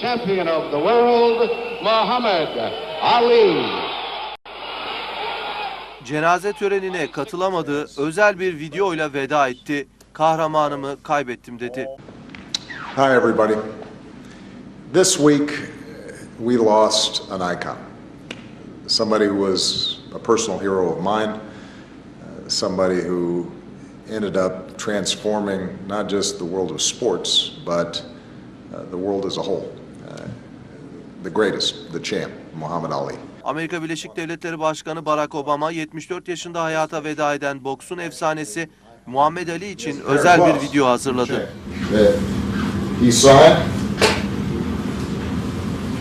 champion of the world, Muhammad Ali. Cenaze törenine katılamadığı özel bir videoyla veda etti. Kahramanımı kaybettim dedi. Hi, everybody. This week, we lost an icon. Somebody who was a personal hero of mine, uh, somebody who ended up transforming not just the world of sports, but uh, the world as a whole. The greatest, the champ, Muhammad Ali. Amerika Birleşik Devletleri Başkanı Barack Obama 74 yaşında hayata veda eden boksun efsanesi Muhammed Ali için özel bir video hazırladı. He signed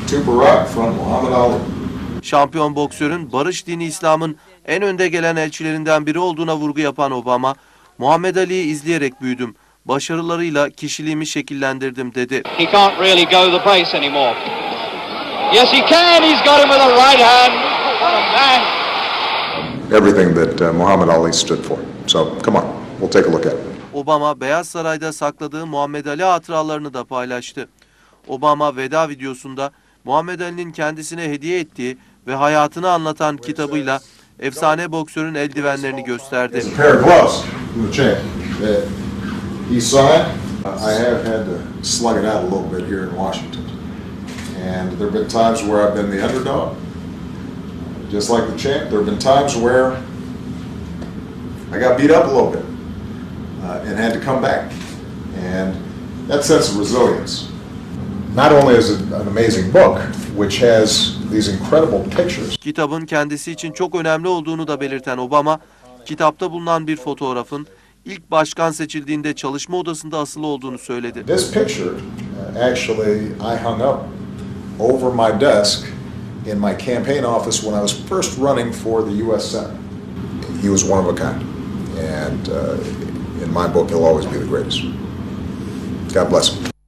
to Barack from Muhammad Ali. Şampiyon boksörün barış dini İslam'ın en önde gelen elçilerinden biri olduğuna vurgu yapan Obama, Muhammed Ali'yi izleyerek büyüdüm. Başarılarıyla kişiliğimi şekillendirdim dedi. He can't really go the pace anymore. Yes, he can. He's got him with a right hand. What a man. everything that uh, Muhammad Ali stood for. So come on, we'll take a look at it. Obama Beyaz Saray'da sakladığı Muhammed Ali hatıralarını da paylaştı. Obama veda videosunda Muhammed Ali'nin kendisine hediye ettiği ve hayatını anlatan kitabıyla efsane boksörün eldivenlerini gösterdi. It's a pair of gloves from the champ that he signed. I have had to slug it out a little bit here in Washington. And there have been times where I've been the underdog. Just like the champ, there have been times where I got beat up a little bit uh, and had to come back. And that sense of resilience. Not only is it an amazing book, which has these incredible pictures, Kitabın kendisi için çok önemli olduğunu da belirten Obama, kitapta bulunan bir fotoğrafın ilk başkan seçildiğinde çalışma odasında asılı olduğunu söyledi. This picture, uh, actually, I hung up over my desk in my campaign office when I was first running for the U.S. Senate. He was one of a kind. And uh, in my book, he'll always be the greatest. God bless him.